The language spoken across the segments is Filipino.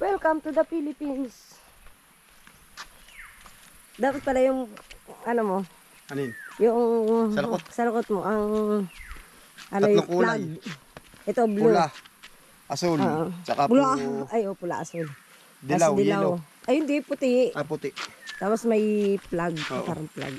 Welcome to the Philippines. Dapat pala yung, ano mo, Anin? yung Salakot. salakot mo, ang, ano Tatlong yung kulay. flag. Ito, blue. Pula. Asul. Oo. Tsaka po Pula. Ay, oh, pula asul. dilaw, Tapos yellow. Ay, hindi, puti. Ah, puti. Tapos may flag, Oo. parang flag.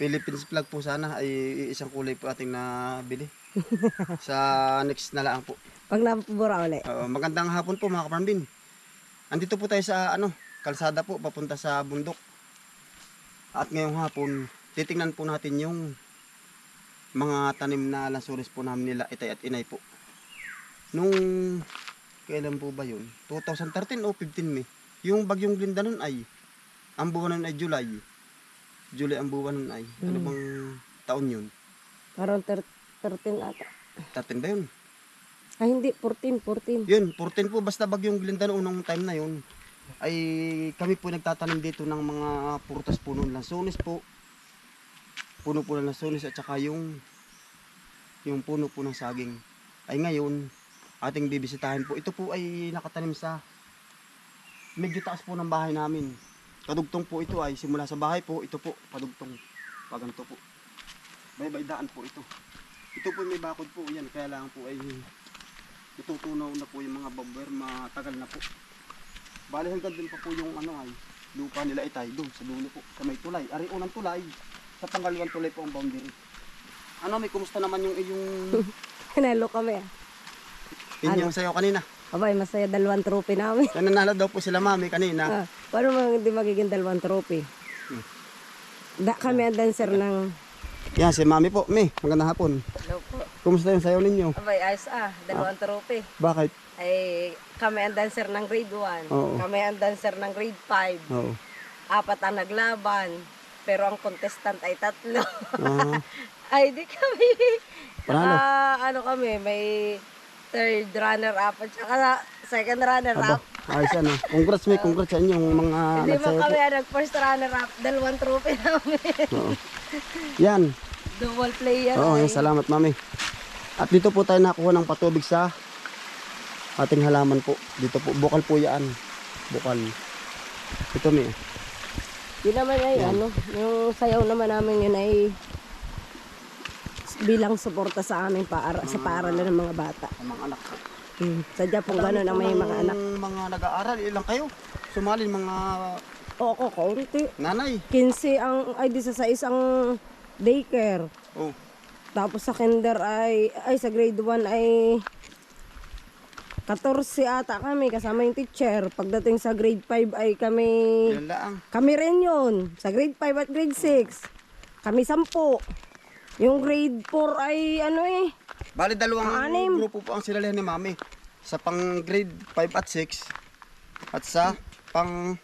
Philippines flag po sana ay isang kulay po ating nabili. sa next na lang po. Pag napabura ulit. Oo, magandang hapon po mga kaparambin. Andito po tayo sa ano, kalsada po papunta sa bundok. At ngayong hapon, titingnan po natin yung mga tanim na lansuris po namin nila itay at inay po. Nung kailan po ba yun? 2013 o 15 May. Yung bagyong Glinda nun ay ang buwan nun ay July. July ang buwan nun ay. Ano Hmm. bang taon yun? Parang thir- 13 ata. 13 ba yun? Ay, hindi, 14, 14. Yun, 14 po basta bagyong Glinda noong unang time na yun. Ay kami po nagtatanim dito ng mga prutas puno ng lansones po. Puno po ng lansones at saka yung yung puno po ng saging. Ay ngayon, ating bibisitahin po. Ito po ay nakatanim sa medyo taas po ng bahay namin. Kadugtong po ito ay simula sa bahay po, ito po, padugtong. Paganto po. Baybay-daan po ito. Ito po may bakod po, yan. Kaya lang po ay itutunaw na po yung mga bomber, matagal na po. Bali hanggang dun pa po yung ano ay, lupa nila itay doon sa dulo po, sa may tulay. Ari unang tulay, sa pangaliwan tulay po ang boundary. Ano, may kumusta naman yung yung Hinalo kami ah. inyong sayo kanina? Abay, masaya dalawang trophy namin. Nananalo daw po sila mami kanina. Ah, paano mo hindi magiging dalawang trophy? Hmm. Da, kami ang dancer ng... Yan, si mami po. Mi, magandang hapon. Hello po. Kumusta yung sayo ninyo? Abay, ayos ah. Dalawang trophy. Bakit? Ay, kami ang dancer ng grade 1. Oo. Kami ang dancer ng grade 5. Oo. Apat ang naglaban. Pero ang contestant ay tatlo. Ah, ay, di kami. Panalo? Ah, ano kami, may third runner up at saka second runner aba, up. ayos ano. Congrats, may congrats sa inyong mga Hindi nagsayo kami ang nag-first runner up. Dalawang trophy namin. Oo. Yan. Double player. Oo, ay. yan, salamat mami. At dito po tayo nakuha ng patubig sa ating halaman po. Dito po, bukal po yan. Bukal. Ito mi. Yun naman ay ano, yung sayaw naman namin yun ay bilang suporta sa aming para, sa paaralan ng mga bata. Ang mga anak Hmm. Sadya po gano'n ang may mga anak. Mga nag-aaral, ilang kayo? Sumali mga Oo, kaunti. nanay. 15 ang, ay di sa sa isang daycare. Oh, Tapos sa kinder ay, ay sa grade 1 ay 14 ata kami kasama yung teacher. Pagdating sa grade 5 ay kami, yan lang. kami rin yun. Sa grade 5 at grade 6. Kami 10. Yung grade 4 ay ano eh, Bali dalawang Anim. grupo po ang silalihan ni mami. Sa pang grade 5 at 6 at sa pang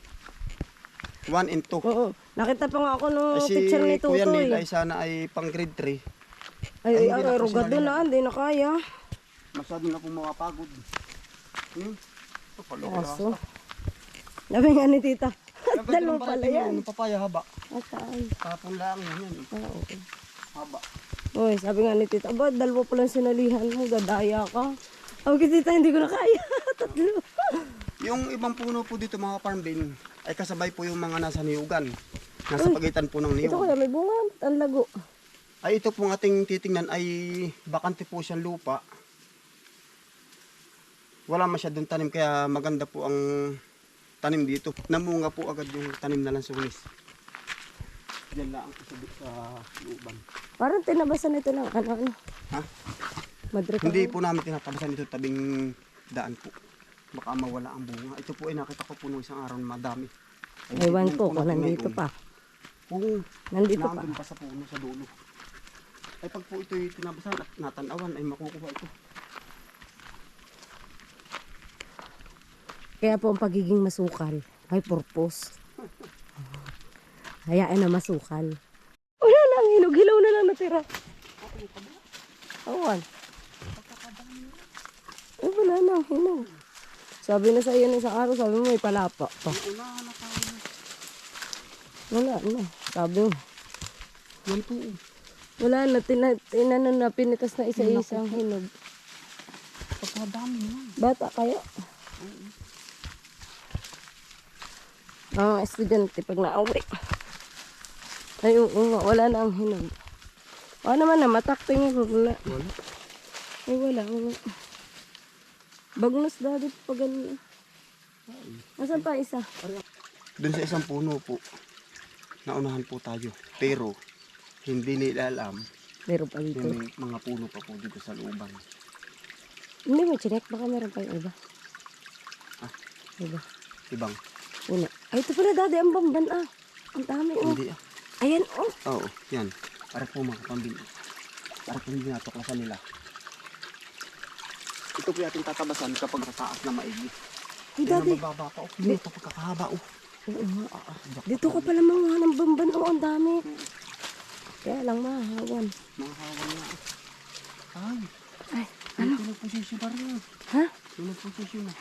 1 and 2. Oo. Nakita pa nga ako nung Ay, si teacher ni Kuya Neil Tutoy. ay sana ay pang grade 3. Ay, ay, ay, ay, rugado sinali. na, hindi na kaya. Masyado na pong mapagod. Hmm? Ito pala. Aso. Sabi nga ni tita, dalawa pala yan. Yung papaya haba. Ataan. Tapon lang yan. Ah, okay. Haba. Uy, sabi nga ni tita, ba, dalawa pa lang sinalihan mo, gadaya ka. Sabi ko, tita, hindi ko na kaya. Tatlo. Yung ibang puno po dito mga farm bin ay kasabay po yung mga nasa niyugan. Nasa pagitan po ng Ito niyog. kaya may bunga, ang lago. Ay ito pong ating titingnan ay bakante po siyang lupa. Wala masyadong tanim kaya maganda po ang tanim dito. Namunga po agad yung tanim na lansunis. Diyan lang ang kasabit sa luban. Parang tinabasan ito ng ano, ano. Ha? Madre Hindi po namin tinatabasan ito tabing daan po. Baka mawala ang bunga. Ito po ay nakita ko po nung isang araw na madami. Ay, Ewan ko kung nandito pa. Kung Nandito pa. pa sa puno sa dulo. Ay pag po ito'y tinabasan at natanawan ay makukuha ito. Kaya po ang pagiging masukal ay purpose. Hayaan na masukal. Wala na, ang hinog. Hilaw na lang natira. Awan. Ay, wala na, ang hinog. Sabi na sa iyo ng isang araw, sabi mo may palapa pa. Na. Wala na. Sabi mo. Yan. Wala na, tina, tinano na, pinitas na isa-isang hinog. Pagkadami na. Bata kayo. Mga estudyante pag nauwi. Ay, oo wala na ang hinog. Wala naman na, matakting nga, wala. Wala. Ay, wala, wala. Bagnos dati pag ganun. Nasaan pa isa? Doon sa isang puno po, naunahan po tayo. Pero, hindi nila alam, Meron pa dito. may mga puno pa po dito sa looban. Hindi mo chinek, baka meron pa yung iba. Ah. Iba. Ibang, Una. Ay, ito pala dati ang bamban ah. Ang dami oh. hindi ah. Ayan oh. Oo, yan. Para po mga kapambin. Para po hindi natuklasan nila. Ito po ating tatabasan kapag sa taas na maigi. Ay, Yan dati. ang mababa pa. Oh, hindi ito pagkakahaba. Oh. Oo nga. Ah, ah, Dito ka pala mga ng bamban oh. Ang dami. Kaya lang mahawan. Mga hawan na. Ay, Ay, ano? Yung posisyon na rin. ha? Yung posisyon na.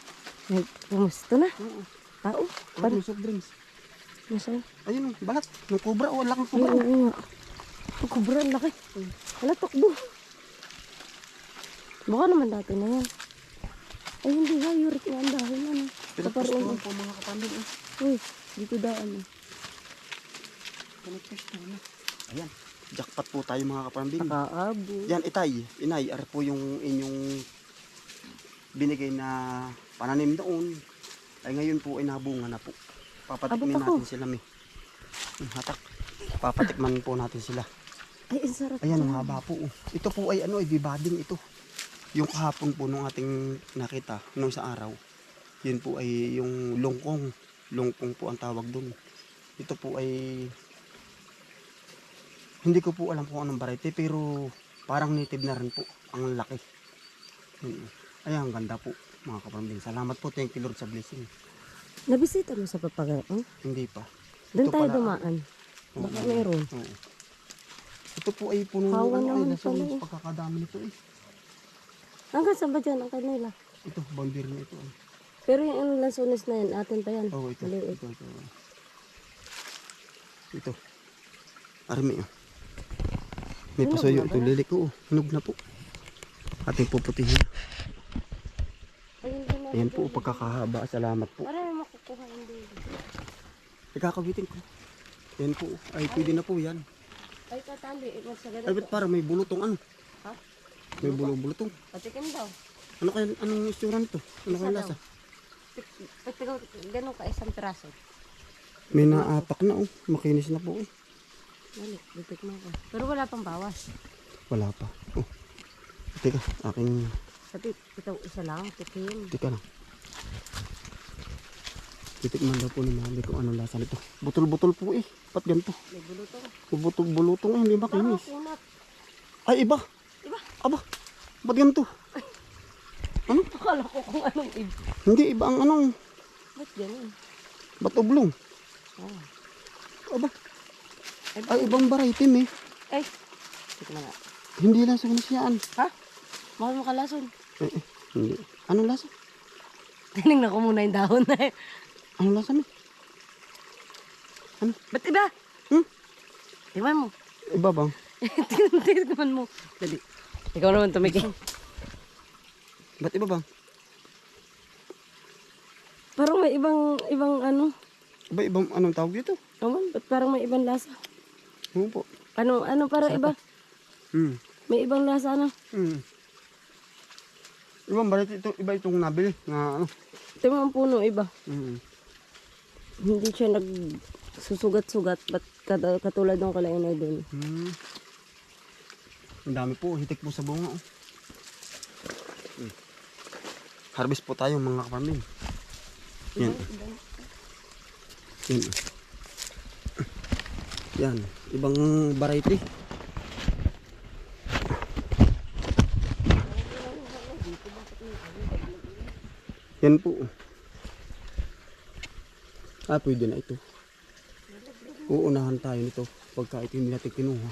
Ay, pumusto na. Oo. Tao. Pan yung soft drinks. Nasaan? Ayun, balat. Yung cobra. Oh, laki ng cobra. oo nga. Ang kubra, ang laki. Wala, takbo. Baka naman dati na yan. Ay, hindi ha. Yurik nga ang dahil. Ano? Pinagpustuhan Kaparoon. po mga kapambin. Oh. Uy, dito daan. oh. Pinagpustuhan na. Ayan. Jackpot po tayo mga kapambin. Nakaabo. Yan, itay. Inay, ar po yung inyong binigay na pananim doon. Ay ngayon po ay nabunga na po. Papatikmin natin sila, mi. Hatak. Papatikman po natin sila. Ay, ang sarap. Ayan, ang haba po. oh. Ito po ay ano, ay bibading ito. Yung kahapon po nung ating nakita, nung sa araw. Yun po ay yung longkong. Longkong po ang tawag doon. Ito po ay hindi ko po alam kung anong variety pero parang native na rin po ang laki. Yun. Ay, ang ganda po mga kapambing. Salamat po. Thank you Lord sa blessing. Nabisita mo sa papagay. Oh? Hindi pa. Doon tayo pala, dumaan. Baka Oo. meron. Oo. Ito po ay puno ng Hawa ano, ay naman nasa pala eh. pagkakadami nito eh. Hanggang saan ba dyan ang kanila? Ito, boundary na ito. eh. Pero yung ano lansones na yan, atin pa yan. Oh, ito. Maliit. Ito, ito. Ito. Armi, oh. May Hinog pasoyo na ito. Lilik ko, oh. Hinog na po. Ating puputihin. Ayun. Ayan po, pagkakahaba. Salamat po. Para may makukuha hindi. Ikakabitin ko. Yan po. Ay, pwede na po yan. Ay, tatali. Eh, mas Ay, ganito. ba't parang may bulutong ano? Ha? May bulong-bulutong. Patikin daw. Ano kaya, anong istura nito? Ano kaya lasa? Patikin, ganun ka isang piraso. May naapak na, oh. Makinis na po, eh. Dali, titikman ko. Pero wala pang bawas. Wala pa. Oh. Teka, aking... Sabi, ito isa lang, tikim. Teka lang. Titikman daw po ni mami kung anong lasa nito. Butol-butol po eh. Ba't ganito? May buluto. Butol-bulutong eh, hindi makinis. Ay, iba. Iba? Aba, ba't ganito? Ano? Akala ko kung anong iba. Hindi, iba ang anong. Ba't ganun? Ba't oblong? Oh. Aba, Ay, ay ibang variety eh. Ay, tikman na. Hindi lang sa yan. Ha? Mahal mo kalason. Eh, eh, hindi. Anong lasa? Tinignan ko muna yung dahon na eh. Anong lasa mi? Ba't iba? Hmm? Tingnan mo. Iba bang? Tingnan mo. Dali. Ikaw naman tumikin. Ba't iba bang? Parang may ibang, ibang ano. Iba ibang anong tawag dito? Naman, ba't parang may ibang lasa? Oo po. Ano, ano parang iba? Hmm. May ibang lasa ano? Hmm. Ibang variety ito, iba itong nabili na ano. Tingnan ang puno, iba. Hmm. Hindi siya nag susugat-sugat. Kat- katulad ng kalainay dun? Hmm. Ang dami po, hitik po sa bunga. Oh. Hmm. Harvest po tayo mga kaparmin. Yan. Yan. Yan. Ibang variety. Yan po. Ah, pwede na ito. Uunahan tayo nito pagka ito hindi natin kinuha.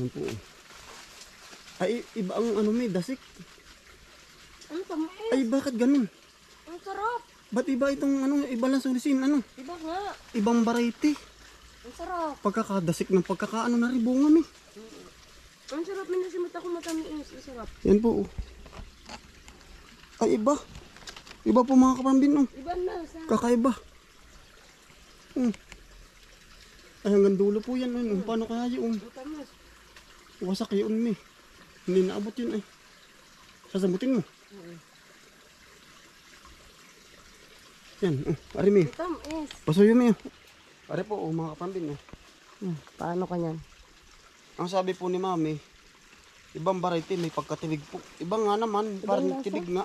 Yan po. Ay, iba ang ano may dasik. Ano tamis? Ay, bakit ganun? Ang sarap. Ba't iba itong ano, iba lang sulisin, ano? Iba nga. Ibang variety. Ang sarap. Pagkakadasik ng pagkakaano na rin bunga mi. Mm. Ang sarap min si mata ko matamis. Ang sarap. Yan po. oh. Ay, iba. Iba po mga kapambin. Oh. Iba na. Sa... Kakaiba. Hmm. Ay, hanggang dulo po yan. Oh. Paano kaya yun? Matamis. Wasak yun, mi. Hindi naabot yun, ay. Sasabutin mo. Yan, oh. Ari, mi. Pasuyo, mi. Ari po, oh, mga kapambin. Oh. Hmm. Paano ka niyan? Ang sabi po ni mami, ibang variety may pagkatibig po. Ibang nga naman, parang tibig nga.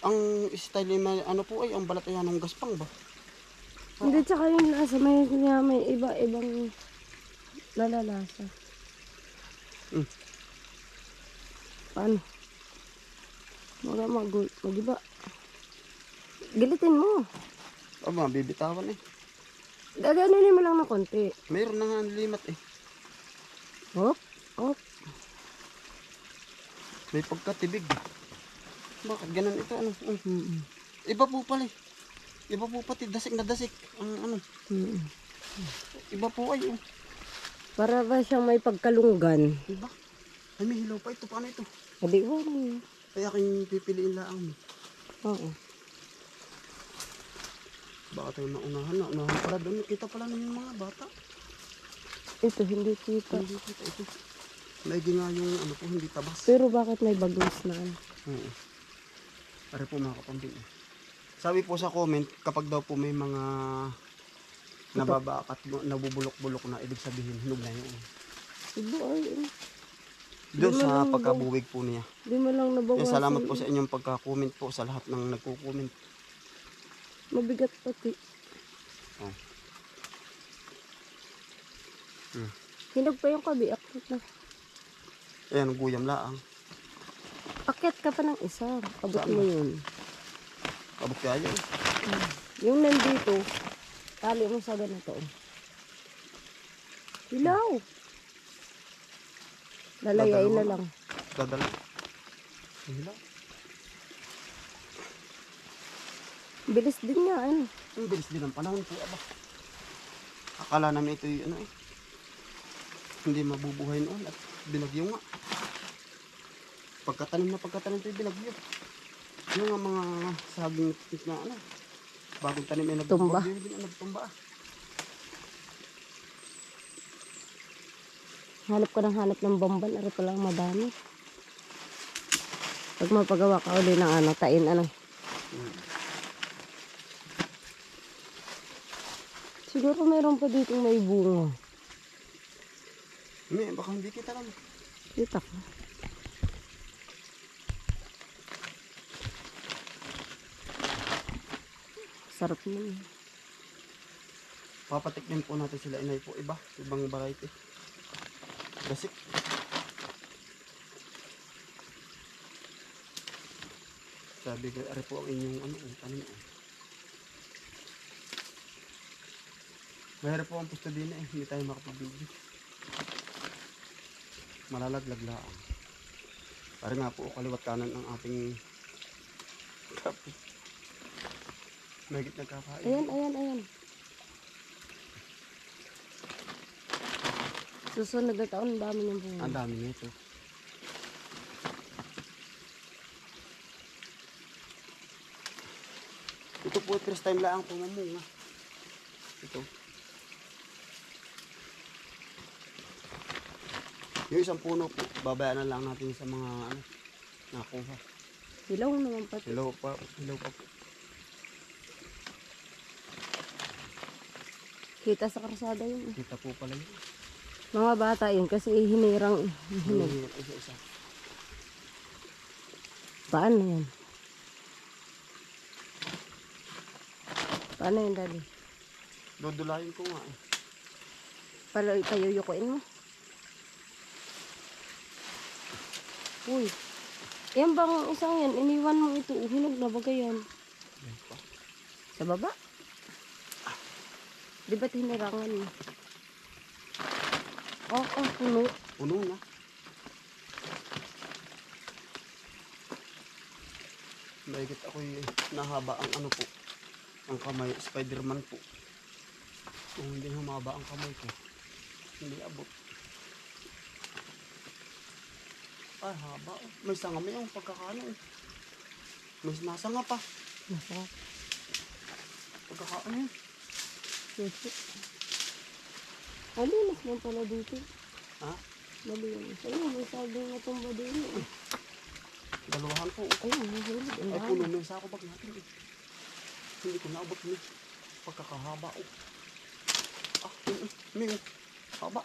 Ang style ni ano po ay ang balat ay anong gaspang ba? Hindi, tsaka yung lasa. May, may, may iba-ibang nalalasa. Hmm. Paano? Mga mag magiba. Gilitin mo. Aba, bibitawan eh. Gaganunin mo lang ng konti. Mayroon na nga ang limat eh. Hop, hop. May pagkatibig. Bakit ganun ito? Ano? Oh, Mm-mm. Iba po pala eh. Iba po pati dasik na dasik. Ang ano. Mm-mm. Iba po ay oh. Para ba siyang may pagkalunggan? Iba. Ay may hilaw pa ito. Paano ito? Hindi ko alam. Kaya aking pipiliin lang. Oo. Baka tayo naunahan na. Unahan pala doon. Kita pala ng mga bata. Ito, hindi kita. Hindi kita ito. Maigi nga yung ano po, hindi tabas. Pero bakit may bagnos na ano? Oo. Pare po mga kapambing. Sabi po sa comment, kapag daw po may mga nababa at nabubulok-bulok na, ibig sabihin, hinog na yun. Ibo ay, eh. Doon sa pagkabuwig po niya. Di mo lang nabawasan. salamat po sa inyong pagka-comment po sa lahat ng nagko-comment. Mabigat pati. Oh. Hmm. Hinog pa yung kabi. Akit na. Ayan, guyam laang. Akit ka pa ng isa. Abot mo yun. Kabot kaya yun. Yung nandito, tali mo sa ganito. Hilaw. Lalayain na lang. Dadala. Hila. Bilis din nga, ano. Ang bilis din ang panahon po, aba. Akala namin ito ano eh. Hindi mabubuhay noon at binagyo nga. Pagkatanim na pagkatanim ito binagyo. Yung nga mga saging na ano. Bagong tanim ay nagtumba. ah. Hanap ko ng hanap ng bamban. Ari pa lang madami. Pag mapagawa ka uli ng ano, tain ano. Hmm. Siguro meron pa dito may bunga. May, baka hindi kita lang. Kita ko. Sarap nun. Papatikmin po natin sila inay po iba. Ibang variety. Gasik. Sabi ko, ari po ang inyong ano, ang tanim. oh. Mahirap po ang pusto din eh. Hindi tayo makapag-video. Malalaglag lang. Para nga po kaliwat kanan ang ating kape. Mahigit nagkakain. Ayan, ayan, ayan. Susunod na taon, ang dami niyang bunga. Ang dami nito. Ito po first time lang po mamunga. Ito. Yung isang puno po, babayaan na lang natin sa mga ano, nakuha. Hilaw naman pati. Hello pa, hello pa po. Kita sa karsada yun. Kita po pala yun. Mga bata yun kasi hinirang hinog. Hinihingat isa-isa. Paano yan? Paano yun, daddy? Dodulayin ko nga eh. Pala itayuyukuin mo. Uy. Yan bang isang yan? Iniwan mo ito. Hinog na bagay yan. Yan. Sa baba? Di ba't hinirangan mo? Oo, oh, oh, puno. Puno na. Mahigit ako nahaba ang ano po. Ang kamay, Spider-Man po. Kung hindi humaba ang kamay ko, hindi abot. Ay, haba. May sanga may yung pagkakaano. eh. May nasanga pa. Nasa. Pagkakaano yun. Susi. Malinis lang pala dito. Ha? Malinis. Ayun, may saging na tumba din. eh. Dalawahan po. Ayun, mahulog. Ay, dami. puno yung sako bag natin eh. Hindi ko naabot ni. Pagkakahaba oh. Ah, yun eh. May oh. Haba.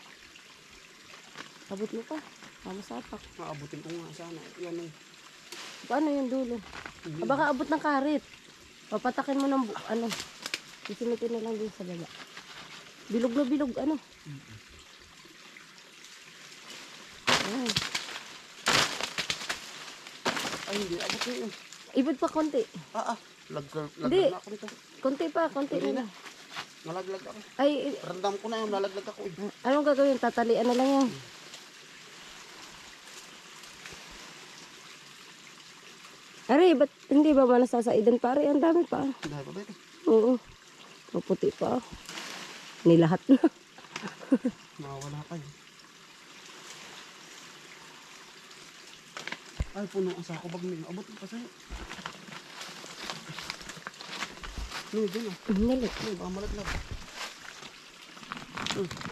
Abot mo pa. Mamasapak. Maabutin ko nga sana. Yan eh. Paano yung dulo? Ah, baka abot ng karit. Papatakin mo ng bu- Isimitin na lang din sa baba. Bilog na bilog, ano. Ayan. Ay, hindi. Abot na yun. Ibad pa konti. Ah, ah. Laglag, Hindi. laglag na ako nito. Konti pa, konti Hindi na. na. Nalaglag ako. Ay, Randam ko na yun. Nalaglag ako eh. anong gagawin? Tatalian na lang yan. Ari, ba't hindi ba manasasaidan pare? Ang dami pa. Dahil pa ba ito? Oo. Maputi pa. Nilahat na. Mawawala ka eh. Ay, puno ang sako bag nila. Abot mo pa sa'yo. Ano dyan ah? Nalik. Ano, baka malaglag.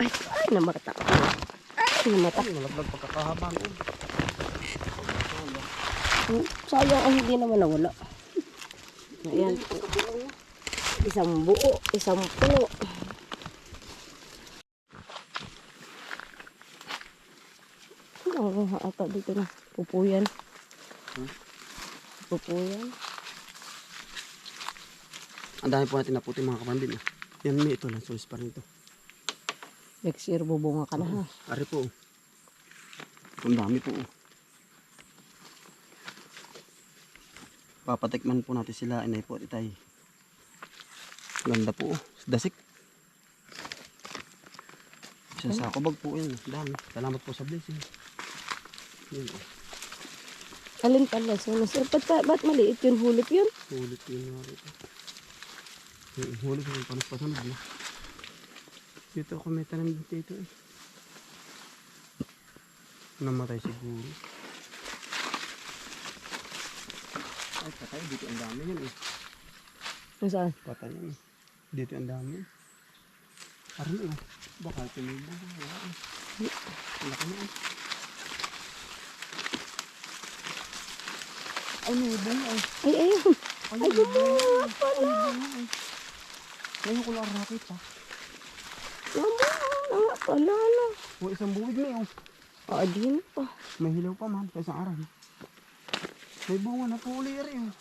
Ay, ay, namata. Ay, namata. Ay, nalaglag pagkakahaba noon. Hmm, Sayang ay hindi naman nawala. Ayan. Isang buo, isang puno. Ano ang ata dito na? Pupuyan. Hmm? Pupuyan. Ang dami po natin naputi mga kapandin. ah. Yan may ito lang. Sulis pa rin ito. Next year, bubunga ka na ha. Ari po. oh. Ang dami po. oh. Papatikman po natin sila. Inay po itay. Ganda po. oh. Dasik. Isang sako bag po yan. Dami. Salamat po sa blessing. Yun. oh. Alin pala, sunas. Eh, ba't, ba't maliit yun? Hulip yun? Hulit yun Hulit yung panos pa sunod na. Dito ako may tanim dito eh. Namatay siguro. Ay, patay. Dito ang dami yun eh. Nasaan? Patay yan eh. Dito ang dami yun. Parang eh. Baka tumibong. Wala eh. Wala ka na eh. Ay, may bunga eh. Ay, ayun. Ay, bubunga pala. Ngayon ko lang nakita. Bubunga na nga pala, no. O isang buwig na yun. Ah, di na pa. May hilaw pa man sa isang araw. May bunga na po uli rin.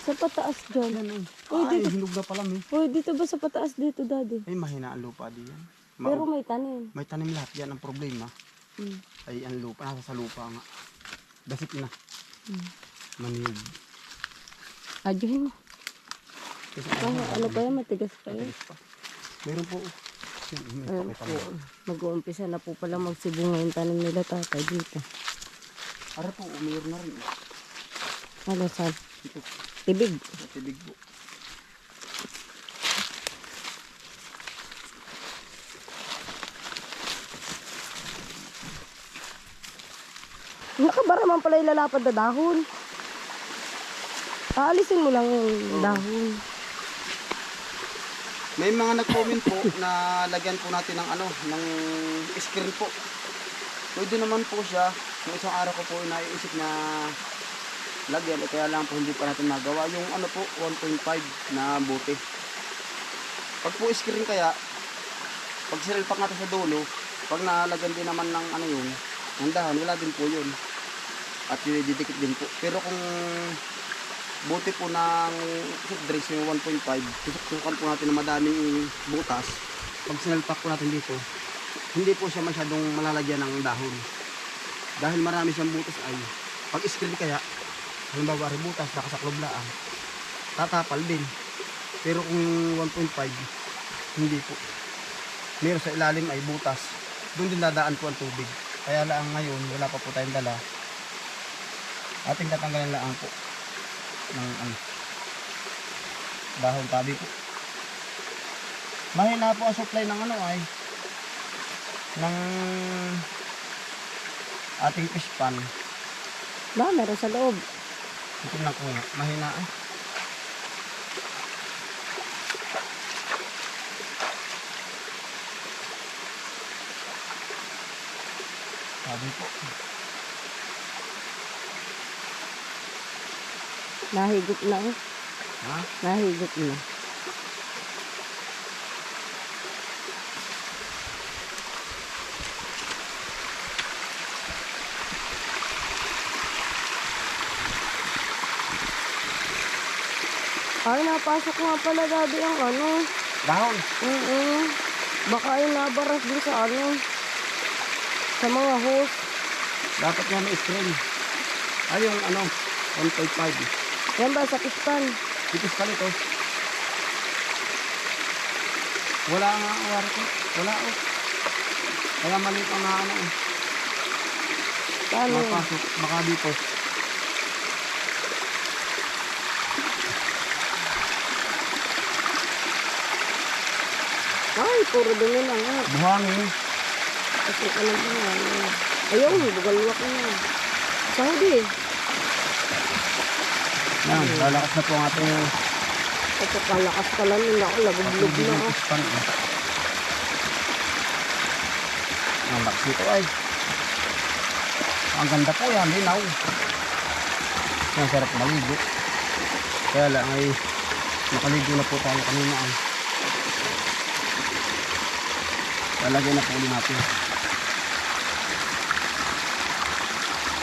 Sa pataas dyan. Yan eh. Uy, Ay, dito. hinog na pala may. Uy, dito ba sa pataas dito, daddy? Ay, mahina ang lupa di yan. Ma- Pero may tanim. may tanim lahat yan ang problema. Hmm. Ay, ang lupa, nasa sa lupa nga. Dasik na. Hmm. Maniyog. Adyohin mo. Kasi Ah, ano pa yan? Matigas pa yan. matigas pa. Meron po. Yan, may Ayun pakita po. mo. Mag-uumpisa na po pala magsibunga yung tanim nila tatay dito. Ara po, umayroon na rin. Ano saan? Ito, Tibig. tibig po. Nakabara man pala ilalapad na dahon. Aalisin mo lang yung dahon. May mga nag-comment po na lagyan po natin ng ano, ng screen po. Pwede naman po siya. Nung isang araw ko po naiisip na lagyan, eh, kaya lang po hindi pa natin magawa. Yung ano po, 1.5 na bote. Pag po screen kaya, pag sinalpak natin sa dulo, pag nalagyan din naman ng ano yun, ng dahon, wala din po yun. At yun, didikit din po. Pero kung buti po ng drinks yung 1.5 susukan po natin ng madaming butas pag sinalpak po natin dito hindi po siya masyadong malalagyan ng dahon dahil marami siyang butas ay pag screen kaya halimbawa rin butas nakasaklob lang tatapal din. Pero kung yung 1.5 hindi po. Meron sa ilalim ay butas. Doon din dadaan po ang tubig. Kaya lang ngayon wala pa po tayong dala. Ating tatanggalan lang po ng ano dahon tabi po. Mahina po ang supply ng ano ay ng ating fish pan. Ba, meron sa loob. Tingnan ko nga, mahina eh. Sabi po. Nahigop na eh. Ha? Nahigop na. Ay, napasok nga pala dati ang ano. Dahon. Oo. Baka ay nabaras din sa ano. Sa mga hose. Dapat nga may screen. Ay, yung ano, 1.5. Yan ba sa pispan? Tipis pala ito. Wala nga ang wari ko. Wala oh. Kaya maliit ang ano eh. Paano? Mapasok. Baka dito. Ay, puro dumi lang. ah. Buhangin. Kasi ano ba yan? Ayun, bugalwak na. Saudi. Yan, lalakas na po ang ating Ito kalakas ka lang nila ako. Lagublog na ako. Pispan eh. Ang lakas nito ay. Ang ganda po yan, linaw. Ang sarap maligo. Kaya lang ay nakaligo na po tayo kanina ay. Lalagay na po ulit natin.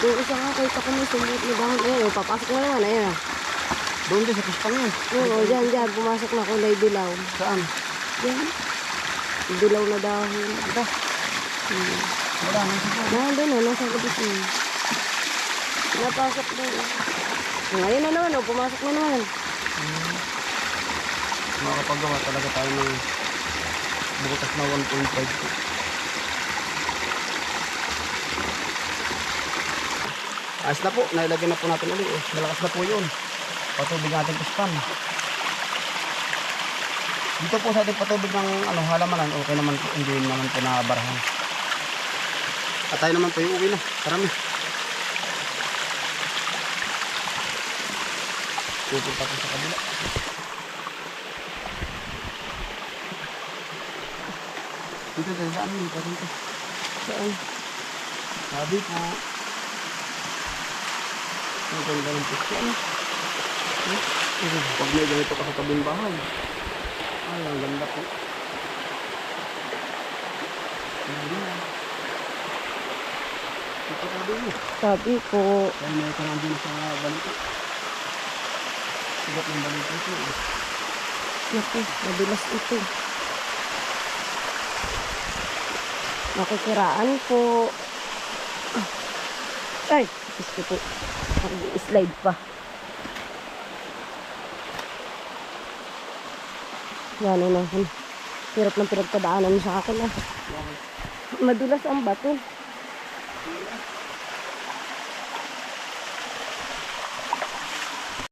Yung isa nga kahit ako may sulit na dahon. Eh, papasok na naman. Ayun. Doon din sa pispan yun. Oo, dyan, dyan. Pumasok na kulay dilaw. Saan? Yan. Dilaw na dahon. Ito. Hmm. Wala nang siguro. Nandun na, nasa labas na. Napasok na. Ngayon na naman, oh, pumasok na naman. Makakapagawa talaga tayo ng bukas na 1.5. Ayos na po, nailagyan na po natin ulit eh. Malakas na po yun. Patubig natin pispan. Dito po sa ating patubig ng ano, halamanan, okay naman po, hindi naman po nakabarahan. At tayo naman po yung uwi na. Karami. Pupunta po sa kabila. Dito, dito, daan dito. Saan? Sabi po. Ang ganda ng picture. Ano? Pag may ganito ka sa tabing bahay. Ay, ang ganda po. Ito sabi mo. Sabi ko, Kaya may ito nandun sa balito. Sigat ng balito ito. naku, madulas ito. Nakikiraan po. Ay, gusto po. Slide pa. Yan na. Hirap ng pinagpadaanan sa akin ah. Madulas ang bato.